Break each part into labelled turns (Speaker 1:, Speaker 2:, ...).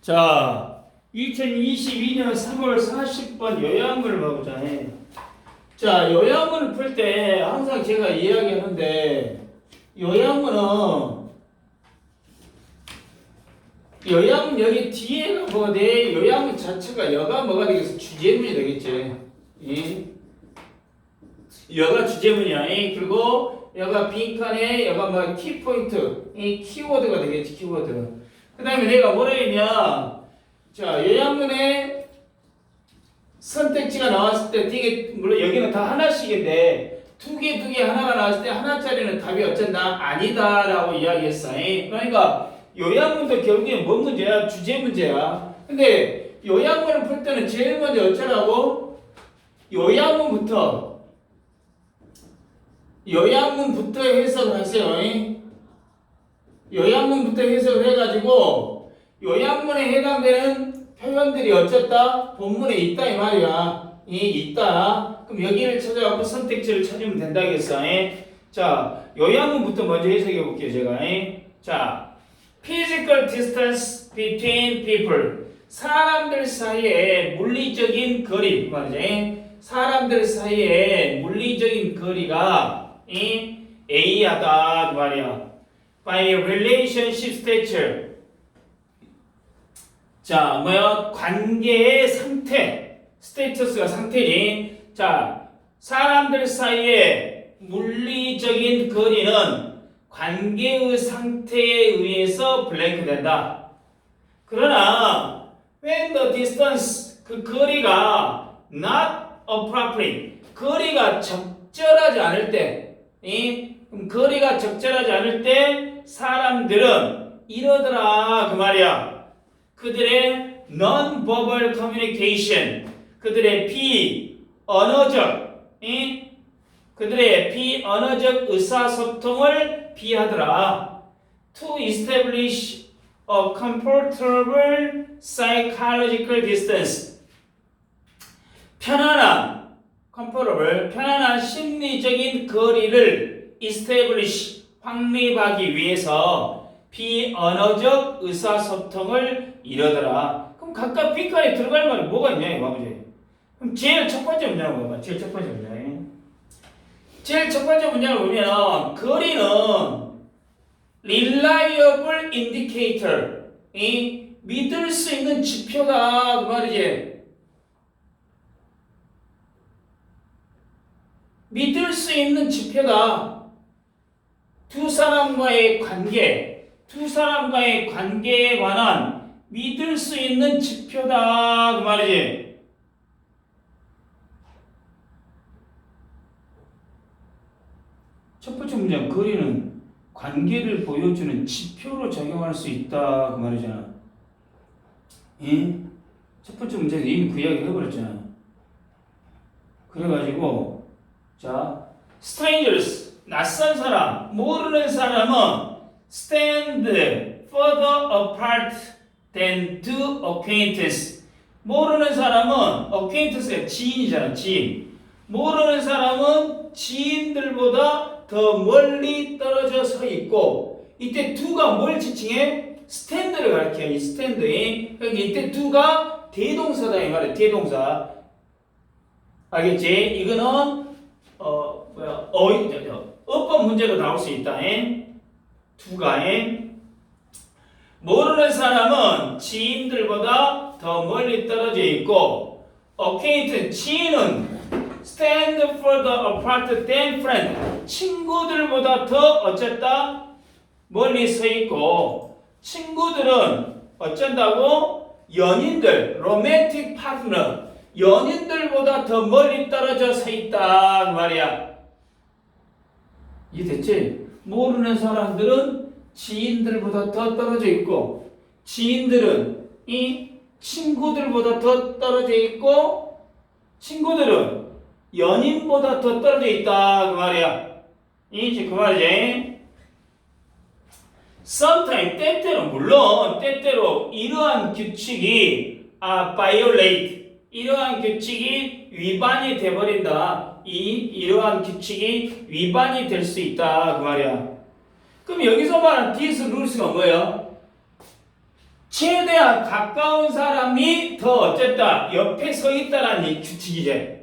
Speaker 1: 자, 2022년 3월 40번 요양문을 봐보자. 해. 자, 요양문을 풀 때 항상 제가 이야기하는데 요양문은 요양문 여기 뒤에가 뭐가 돼? 요양문 자체가 여가 뭐가 되겠어? 주제문이 되겠지. 이 여가 주제문이야. 이 그리고 여가 빈칸에 여가 뭐 키포인트, 이 키워드가 되겠지. 키워드. 그 다음에 내가 뭐라 했냐? 자, 요양문에 선택지가 나왔을 때 되게 물론 여기는 다 하나씩인데 두 개, 두 개 하나가 나왔을 때 하나짜리는 답이 어쩐다? 아니다 라고 이야기했어. 그러니까 요양문도 결국에 뭔 문제야? 주제 문제야. 근데 요양문을 풀 때는 제일 먼저 어쩌라고? 요양문부터 요양문부터 해석을 하세요. 요양문부터 해석을 해가지고 요양문에 해당되는 표현들이 어쨌다? 본문에 있다 이 말이야. 이 있다. 그럼 여기를 찾아갖고 선택지를 찾으면 된다겠어. 자, 요양문부터 먼저 해석해 볼게요, 제가. 자, physical distance between people. 사람들 사이에 물리적인 거리 말이지. 사람들 사이에 물리적인 거리가 이 A하다 그 말이야. By relationship stature. 자, 뭐야? 관계의 상태. 스테이터스가 상태니. 자, 사람들 사이에 물리적인 거리는 관계의 상태에 의해서 블랭크 된다. 그러나 when the distance 그 거리가 not appropriate 거리가 적절하지 않을 때, 이 거리가 적절하지 않을 때 사람들은 이러더라 그 말이야. 그들의 non-verbal communication, 그들의 비언어적, 이 그들의 비언어적 의사소통을 비하더라. To establish a comfortable psychological distance. 편안한, comfortable, 편안한 심리적인 거리를 establish, 확립하기 위해서 비언어적 의사소통을 이러더라. 그럼 각각 빈칸에 들어갈 말이 뭐가 있냐, 아버지. 그럼 제일 첫 번째 문장을 봐봐. 제일 첫 번째 문장. 제일 첫 번째 문장을 보면 거리는 reliable indicator, 이 믿을 수 있는 지표다 그 말이지. 믿을 수 있는 지표다. 두 사람과의 관계, 두 사람과의 관계에 관한 믿을 수 있는 지표다 그 말이지. 첫 번째 문장 거리는 관계를 보여주는 지표로 작용할 수 있다 그 말이잖아. 예? 첫 번째 문제에서 이미 그 이야기 해버렸잖아. 그래가지고 자 strangers 낯선 사람 모르는 사람은 stand further apart than two acquaintances 모르는 사람은 acquaintance가 지인이잖아 지인 모르는 사람은 지인들보다 더 멀리 떨어져 서 있고 이때 두가 뭘 지칭해? 스탠드를 가리켜 이 스탠드에 그러니까 이때 두가 대동사다 이 말이야 대동사 알겠지? 이거는 어 뭐야 어휘 어법 문제로 나올 수 있다 에? 두가 에? 모르는 사람은 지인들보다 더 멀리 떨어져 있고 어케이트 지인은 stand further apart than friend. 친구들보다 더 어쨌다? 멀리 서 있고 친구들은 어쩐다고? 연인들, romantic partner. 연인들보다 더 멀리 떨어져 서 있다 그 말이야. 이해됐지? 모르는 사람들은 지인들보다 더 떨어져 있고 지인들은 이 친구들보다 더 떨어져 있고 친구들은 연인보다 더 떨어져 있다 그 말이야. 이제 그 말이지. Sometimes 때때로 물론 때때로 이러한 규칙이 아 violate 이러한 규칙이 위반이 돼 버린다. 이 이러한 규칙이 위반이 될 수 있다 그 말이야. 그럼 여기서 말한 these rules가 뭐예요? 최대한 가까운 사람이 더 어쨌다 옆에 서 있다라는 이 규칙이지.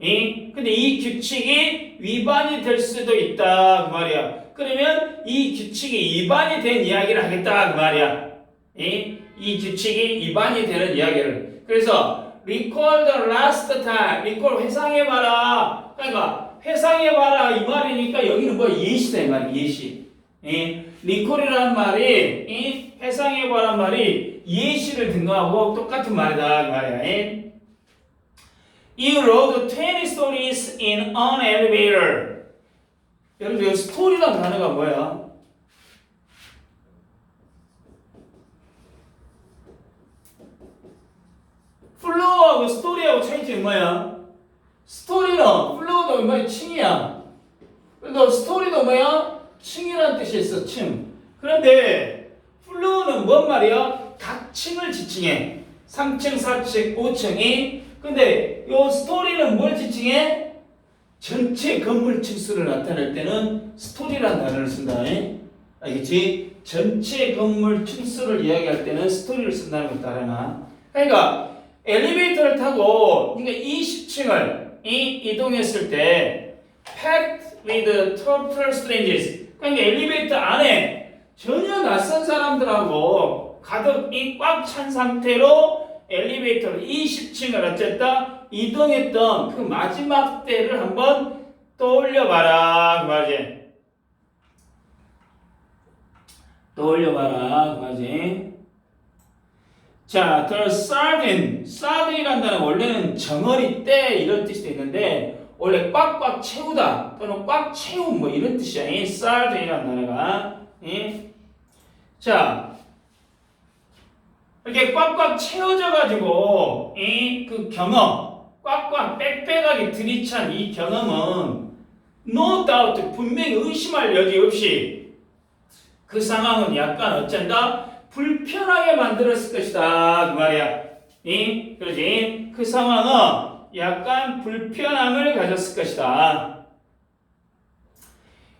Speaker 1: 이 근데 이 규칙이 위반이 될 수도 있다 그 말이야. 그러면 이 규칙이 위반이 된 이야기를 하겠다 그 말이야. 이, 이 규칙이 위반이 되는 이야기를. 그래서 recall the last time, recall 회상해봐라. 그러니까 회상해봐라 이 말이니까 여기는 뭐 예시다 이 말이야 예시. 이 recall이라는 말이 이 회상해봐라 말이 예시를 등거하고 똑같은 말이다 그 말이야. 이. You wrote 20 stories in an elevator. 여러분 여기 스토리라는 단어가 뭐야? 플로우하고 스토리하고 차이점이 뭐야? 스토리는 플로우도 뭐야? 층이야. 그러니까 스토리도 뭐야? 층이라는 뜻이 있어, 층. 그런데 플로우는 뭔 말이야? 각 층을 지칭해. 3층, 4층, 5층이. 근데 요 스토리는 뭘 지칭해? 전체 건물 층수를 나타낼 때는 스토리라는 단어를 쓴다. 알겠지? 전체 건물 층수를 이야기할 때는 스토리를 쓴다는 것 따르나? 그러니까 엘리베이터를 타고 그러니까 20층을 이 이동했을 때 packed with total strangers. 그러니까 엘리베이터 안에 전혀 낯선 사람들하고 가득 이 꽉 찬 상태로 엘리베이터를 20층을 어쨌다 이동했던 그 마지막 때를 한번 떠올려봐라. 그 말이지. 떠올려봐라. 그 말이지 자, the sardine, sardine이라는 단어는 원래는 정어리 때 이런 뜻이 있는데 원래 꽉꽉 채우다 또는 꽉 채운 뭐 이런 뜻이야. 이 sardine이라는 단어가. 예? 자, 이렇게 꽉꽉 채워져 가지고 이 그 경험, 꽉꽉 빽빽하게 들이찬 이 경험은 no doubt 분명히 의심할 여지 없이 그 상황은 약간 어쩐다 불편하게 만들었을 것이다 그 말이야. 이 그러지? 그 상황은 약간 불편함을 가졌을 것이다.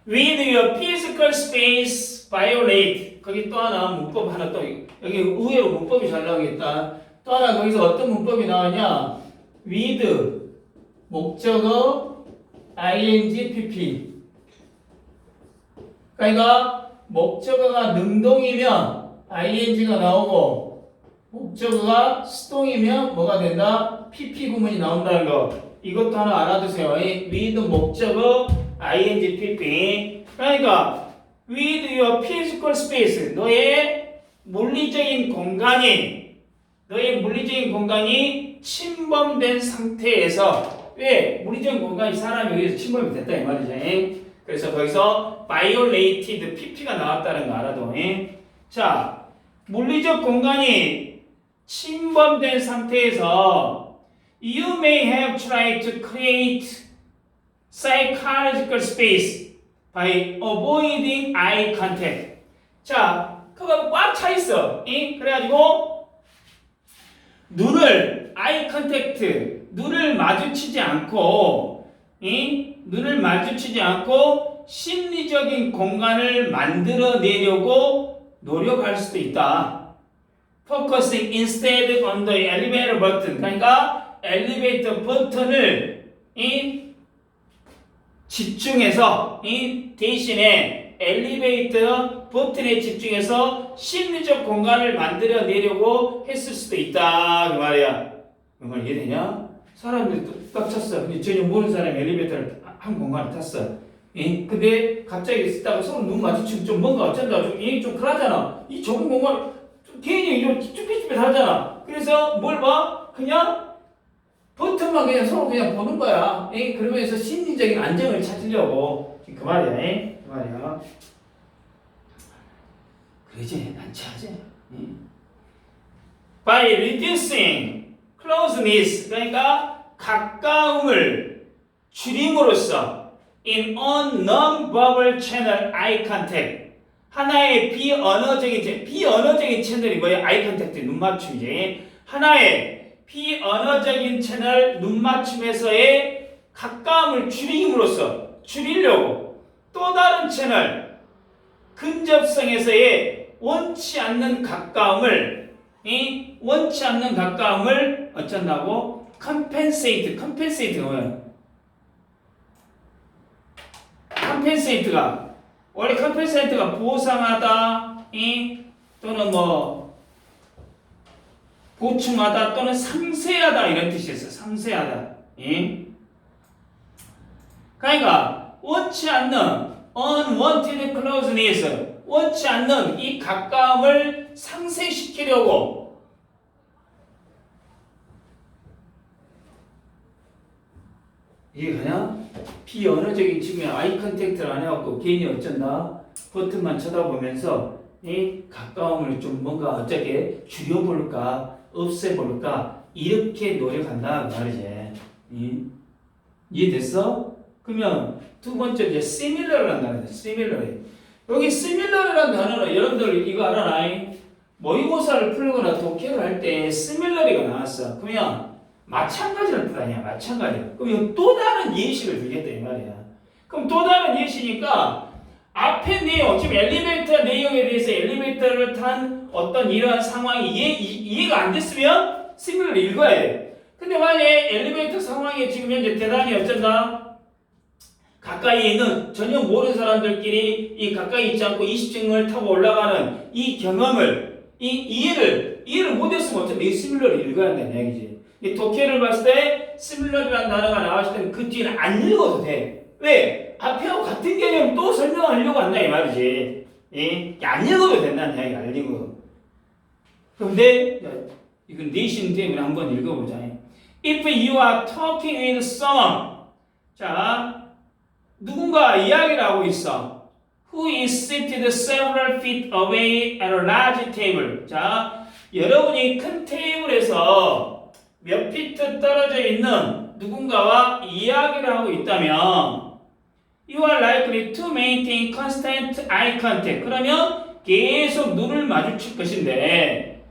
Speaker 1: With your physical space violate 거기 또 하나 문법 하나 또 여기 의외로 문법이 잘 나오겠다. 또 하나 거기서 어떤 문법이 나오냐? with 목적어 ing pp 그러니까 목적어가 능동이면 ing가 나오고 목적어가 수동이면 뭐가 된다? pp 구문이 나온다는 거. 이것도 하나 알아두세요. 이 with 목적어 ing pp. 그러니까 with your physical space 너의 물리적인 공간이 너의 물리적인 공간이 침범된 상태에서 왜 물리적인 공간이 사람에 의해서 침범이 됐다 이 말이죠. 그래서 거기서 violated pp가 나왔다는 거 알아둬. 자, 물리적 공간이 침범된 상태에서 you may have tried to create psychological space by avoiding eye contact. 자, 그거 꽉 차 있어. 응? 그래가지고 눈을 eye contact, 눈을 마주치지 않고, 응? 눈을 마주치지 않고 심리적인 공간을 만들어 내려고 노력할 수도 있다. Focusing instead on the elevator button. 그러니까 엘리베이터 버튼을 이 집중해서 이 대신에 엘리베이터 버튼에 집중해서 심리적 공간을 만들어 내려고 했을 수도 있다 그 말이야. 그말 이해되냐? 사람들이 딱 찼어. 전혀 모르는 사람이 엘리베이터를 한 공간을 탔어. 예? 근데 갑자기 있다가 서로 눈 마주치고 좀 뭔가 어쩐다 좀, 예? 좀 그러잖아. 이 좁은 공간 좀 괜히 좀 쭈뼛쭈뼛하잖아. 그래서 뭘 봐? 그냥 버튼만 그냥 서로 그냥 보는 거야. 예? 그러면서 심리적인 안정을 찾으려고 그 말이야. 예? 그 말이야. 그러지 난처하지. 예? By reducing closeness 그러니까 가까움을 줄임으로써 in a non-verbal channel eye contact 하나의 비언어적인 채- 비언어적인 채널이 뭐야? 아이 컨택트 눈 맞춤이지. 하나의 비언어적인 채널 눈 맞춤에서의 가까움을 줄임으로써 줄이려고 또 다른 채널 근접성에서의 원치 않는 가까움을 이 원치 않는 가까움을 어쩐다고? compensate, compensate가 뭐예요? Compensate가 원래 compensate가 보상하다, 이 또는 뭐 보충하다 또는 상쇄하다 이런 뜻이었어. 상쇄하다. 예? 그러니까 원치 않는 unwanted closeness 원치 않는 이 가까움을 상쇄시키려고 이게 그냥 비언어적인 측면 아이 컨택트를 안 해갖고 괜히 어쩐다? 버튼만 쳐다보면서 이 가까움을 좀 뭔가 어떻게 줄여볼까? 없애볼까? 이렇게 노력한다 그 말이지. 이? 이해됐어? 그러면 두 번째 이제 similar라는 단어다 similar. 여기 similar이라는 단어는 여러분들 이거 알아라 모의고사를 풀거나 독해를 할 때 similar이가 나왔어. 그러면 마찬가지라는 뜻 아니야 마찬가지 그러면 또 다른 예시를 들겠다 이 말이야. 그럼 또 다른 예시니까 앞에 내용 지금 엘리베이터 내용에 대해서 엘리베이터를 탄 어떤 이러한 상황이 이해, 이- 이해가 안 됐으면 similar 읽어야 돼. 근데 만약에 엘리베이터 상황에 지금 현재 대단히 어쩐다? 가까이 있는 전혀 모르는 사람들끼리 이 가까이 있지 않고 20층을 타고 올라가는 이 경험을 이 이해를 이해를 못했으면 어차피 이 시뮬러를 읽어야 된다는 얘기지. 이 독해를 봤을 때 시뮬러라는 단어가 나왔을 때는 그 뒤는 안 읽어도 돼. 왜? 앞에하고 같은 개념 또 설명하려고 한다 이 말이지. 예? 안 읽어도 된다는 이야기 안 읽어. 근데 이건 내신 때문에 한번 읽어보자. If you are talking with someone, 자 누군가 이야기를 하고 있어. Who is seated several feet away at a large table. 자, 여러분이 큰 테이블에서 몇 피트 떨어져 있는 누군가와 이야기를 하고 있다면 You are likely to maintain constant eye contact. 그러면 계속 눈을 마주칠 것인데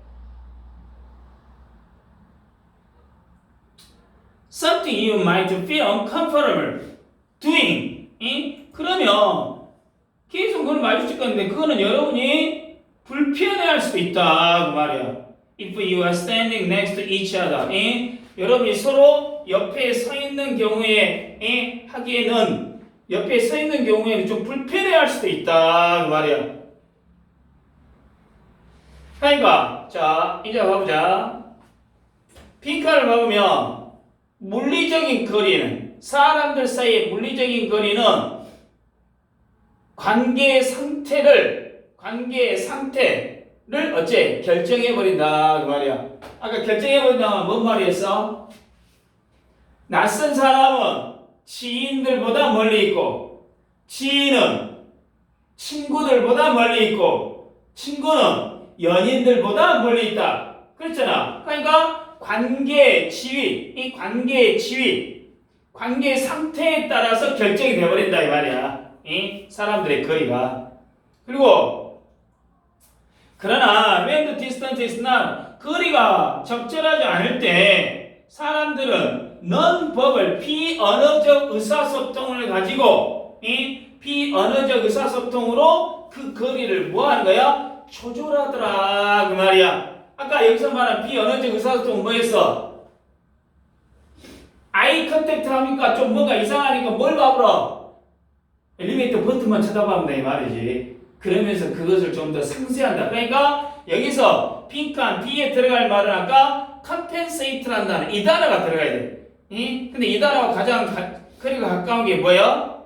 Speaker 1: something you might feel uncomfortable doing. 이? 그러면 계속 그걸 마주칠 건데 그거는 여러분이 불편해할 수도 있다 그 말이야. If you are standing next to each other, 이? 여러분이 서로 옆에 서 있는 경우에 이? 하기에는 옆에 서 있는 경우에는 좀 불편해할 수도 있다 그 말이야. 그러니까 자 이제 봐보자. 핑크를 봐보면 물리적인 거리는 사람들 사이의 물리적인 거리는 관계의 상태를 관계의 상태 를 어째 결정해 버린다 그 말이야. 아까 결정해 버린다면 뭔 말이었어? 낯선 사람은 지인들보다 멀리 있고 지인은 친구들보다 멀리 있고 친구는 연인들보다 멀리 있다. 그랬잖아. 그러니까 관계 지위, 이 관계의 지위, 관계 상태에 따라서 결정이 돼버린다 이 말이야. 이 사람들의 거리가. 그리고 그러나 when the distance is not 거리가 적절하지 않을 때 사람들은 non-verbal 비언어적 의사소통을 가지고 이 비언어적 의사소통으로 그 거리를 뭐 하는 거야? 조절하더라 그 말이야. 아까 여기서 말한 비언어적 의사소통 뭐였어? 아이 컨택트 하니까 좀 뭔가 이상하니까 뭘 봐보라? 엘리베이터 버튼만 쳐다봐본다 이 말이지. 그러면서 그것을 좀 더 상세한다. 그러니까 여기서 핑크한 B에 들어갈 말은 아까 compensate라는 단어, 이 단어가 들어가야 돼. 이? 근데 이 단어가 가장 가, 거리가 가까운 게 뭐야?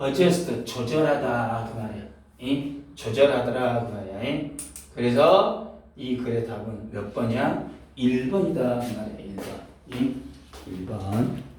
Speaker 1: adjust, 조절하다 그 말이야. 이? 조절하더라 그 말이야. 이? 그래서 이 글의 답은 몇 번이야? 1번이다 그 말이야. 1번. 이? 1번.